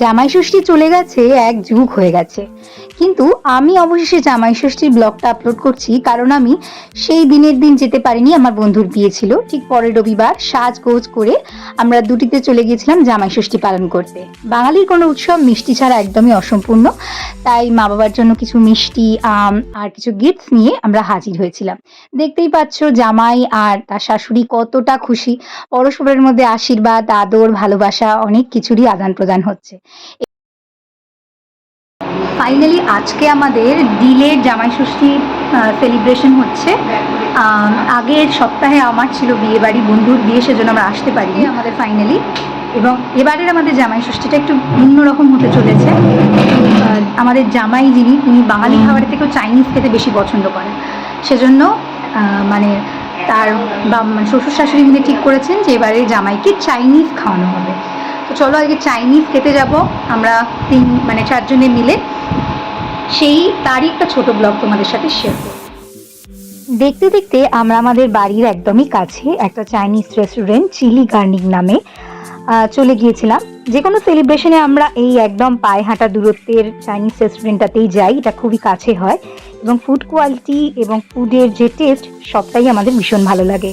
জামাই ষষ্ঠী চলে গেছে, এক যুগ হয়ে গেছে। কিন্তু আমি অবশেষে জামাই ষষ্ঠীর ব্লগটা আপলোড করছি, কারণ আমি সেই দিনের দিন যেতে পারিনি, আমার বন্ধুর বিয়ে ছিল। ঠিক পরের রবিবার সাজগোজ করে আমরা দুটিতে চলে গিয়েছিলাম জামাই ষষ্ঠী পালন করতে। বাঙালির কোনো উৎসব মিষ্টি ছাড়া একদমই অসম্পূর্ণ। তাই মা বাবার জন্য কিছু মিষ্টি, আম আর কিছু গিফটস নিয়ে আমরা হাজির হয়েছিলাম। দেখতেই পাচ্ছ জামাই আর তার শাশুড়ি কতটা খুশি। পরস্পরের মধ্যে আশীর্বাদ, আদর ভালোবাসা অনেক কিছুরই আদান প্রদান হচ্ছে। ফাইনালি আজকে আমাদের দিলের জামাই ষষ্ঠী সেলিব্রেশন হচ্ছে। আগের সপ্তাহে আমার ছিল বিয়ে বাড়ি বন্ধুর বিয়ে, সেজন্য আমরা আসতে পারিনি আমাদের ফাইনালি এবং এবারের আমাদের জামাই ষষ্ঠীটা একটু অন্যরকম হতে চলেছে। আমাদের জামাই যিনি তিনি বাঙালি খাবারের থেকেও চাইনিজ খেতে বেশি পছন্দ করেন। সেজন্য মানে তার বা মানে শ্বশুর শাশুড়ি মিলে ঠিক করেছেন যে এবারে জামাইকে চাইনিজ খাওয়ানো হবে। তো চলো আজকে চাইনিজ খেতে যাব। আমরা তিন মানে চারজনে মিলে। সেই তারই একটা ছোট ব্লগ তোমাদের সাথে শেয়ার করব। দেখতে দেখতে আমরা আমাদের বাড়ির একদমই কাছে একটা চাইনিজ রেস্টুরেন্ট চিলি গার্নিক নামে। চলে গিয়েছিলাম। যে কোনো সেলিব্রেশনে আমরা এই একদম পায়ে হাঁটা দূরত্বের চাইনিজ রেস্টুরেন্টটাতেই যাই, এটা খুবই কাছে হয় এবং ফুড কোয়ালিটি এবং ফুডের যে টেস্ট সবটাই আমাদের ভীষণ ভালো লাগে।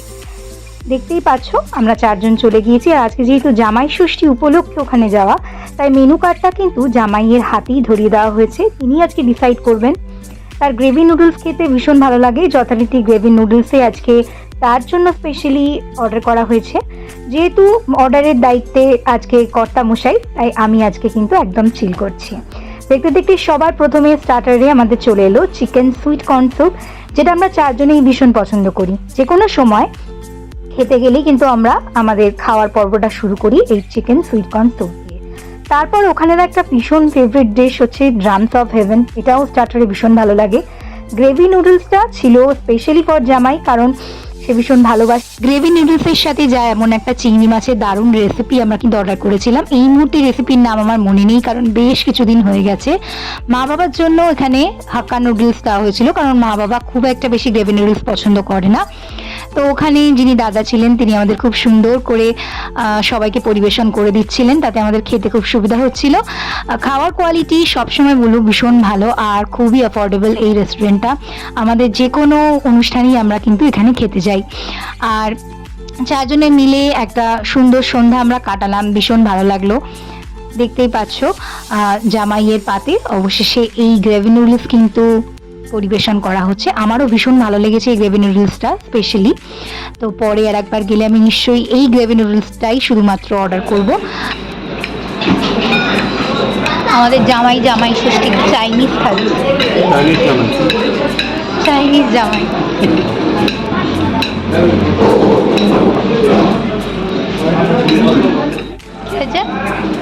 দেখতেই পাচ্ছ, আমরা চারজন চলে গিয়েছি আর আজকে যেহেতু জামাই ষষ্ঠী উপলক্ষে ওখানে যাওয়া, তাই মেনু কার্ডটা কিন্তু জামাইয়ের হাতেই ধরিয়ে দেওয়া হয়েছে। তিনি আজকে ডিসাইড করবেন। তার গ্রেভি নুডলস খেতে ভীষণ ভালো লাগে। যথারীতি গ্রেভি নুডলসে আজকে তার জন্য স্পেশালি অর্ডার করা হয়েছে। যেহেতু অর্ডারের দায়িত্বে আজকে কর্তা মশাই, তাই আমি আজকে কিন্তু একদম চিল করছি। দেখতে দেখতে সবার প্রথমে স্টার্টারে আমাদের চলে এলো চিকেন সুইট কর্ন স্যুপ যেটা আমরা চারজনেই ভীষণ পছন্দ করি। যে কোনো সময় খেতে গেলেই কিন্তু আমরা আমাদের খাওয়ার পর্বটা শুরু করি এই চিকেন সুইট কর্ন স্যুপ দিয়ে। তারপর ওখানের একটা ভীষণ ফেভারিট ডিশ হচ্ছে ড্রামস অফ হেভেন এটাও স্টার্টারে ভীষণ ভালো লাগে। গ্রেভি নুডলসটা ছিল স্পেশালি ফর জামাই, কারণ সে ভীষণ ভালোবাসে। গ্রেভি নুডলসের সাথে যা এমন একটা চিংড়ি মাছের দারুণ রেসিপি আমরা কিন্তু অর্ডার করেছিলাম। এই মুহূর্তে রেসিপির নাম আমার মনে নেই, কারণ বেশ কিছুদিন হয়ে গেছে। মা বাবার জন্য এখানে হাক্কা নুডলস দেওয়া হয়েছিল, কারণ মা বাবা খুব একটা বেশি গ্রেভি নুডলস পছন্দ করে না। তো ওখানে যিনি দাদা ছিলেন, তিনি আমাদের খুব সুন্দর করে সবাইকে পরিবেশন করে দিচ্ছিলেন। তাতে আমাদের খেতে খুব সুবিধা হচ্ছিল। খাওয়ার কোয়ালিটি সবসময় বলব ভীষণ ভালো আর খুবই অ্যাফোর্ডেবল এই রেস্টুরেন্টটা আমাদের যে কোনো অনুষ্ঠানেই আমরা কিন্তু এখানে খেতে যাই। আর চারজনে মিলে একটা সুন্দর সন্ধ্যা আমরা কাটালাম, ভীষণ ভালো লাগল। দেখতেই পাচ্ছ জামাইয়ের পাতে অবশেষে এই গ্রেভি নুডলস কিন্তু পরিবেশন করা হচ্ছে। আমারও ভীষণ ভালো লেগেছে এই গ্রেভি নুডলসটা স্পেশালি তো পরে আর একবার গেলে আমি নিশ্চয়ই এই গ্রেভি নুডলসটাই শুধুমাত্র অর্ডার করব। আমাদের জামাই জামাই ষষ্ঠী চাইনিজ থালি চাইনিজ জামাই।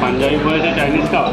পাঞ্জাবি বলেছে চাইনিজ খাওয়া।